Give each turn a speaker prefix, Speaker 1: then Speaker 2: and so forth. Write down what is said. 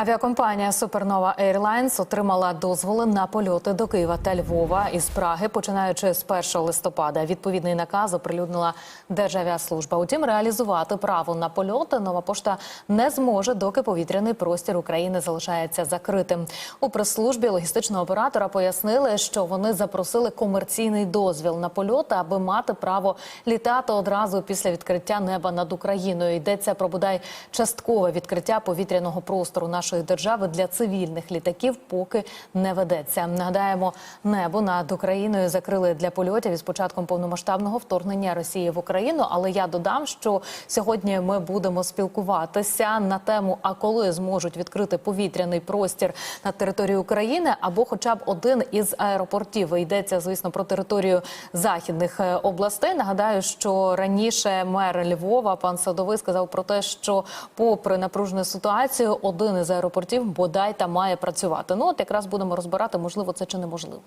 Speaker 1: Авіакомпанія Супернова Airlines отримала дозволи на польоти до Києва та Львова із Праги, починаючи з 1 листопада. Відповідний наказ оприлюднила Державіаслужба. Утім, реалізувати право на польоти нова пошта не зможе, доки повітряний простір України залишається закритим. У прес-службі логістичного оператора пояснили, що вони запросили комерційний дозвіл на польоти, аби мати право літати одразу після відкриття неба над Україною. Йдеться про бодай часткове відкриття повітряного простору нашої держави для цивільних літаків, поки не ведеться. Нагадаємо, небо над Україною закрили для польотів із початком повномасштабного вторгнення Росії в Україну. Але я додам, що сьогодні ми будемо спілкуватися на тему, а коли зможуть відкрити повітряний простір на території України, або, хоча б один із аеропортів. Йдеться, звісно, про територію західних е, областей. Нагадаю, що раніше мер Львова пан Садовий сказав про те, що, попри напружену ситуацію, один із аеропортів бодай та має працювати. Ну от якраз будемо розбирати, можливо, це чи неможливо.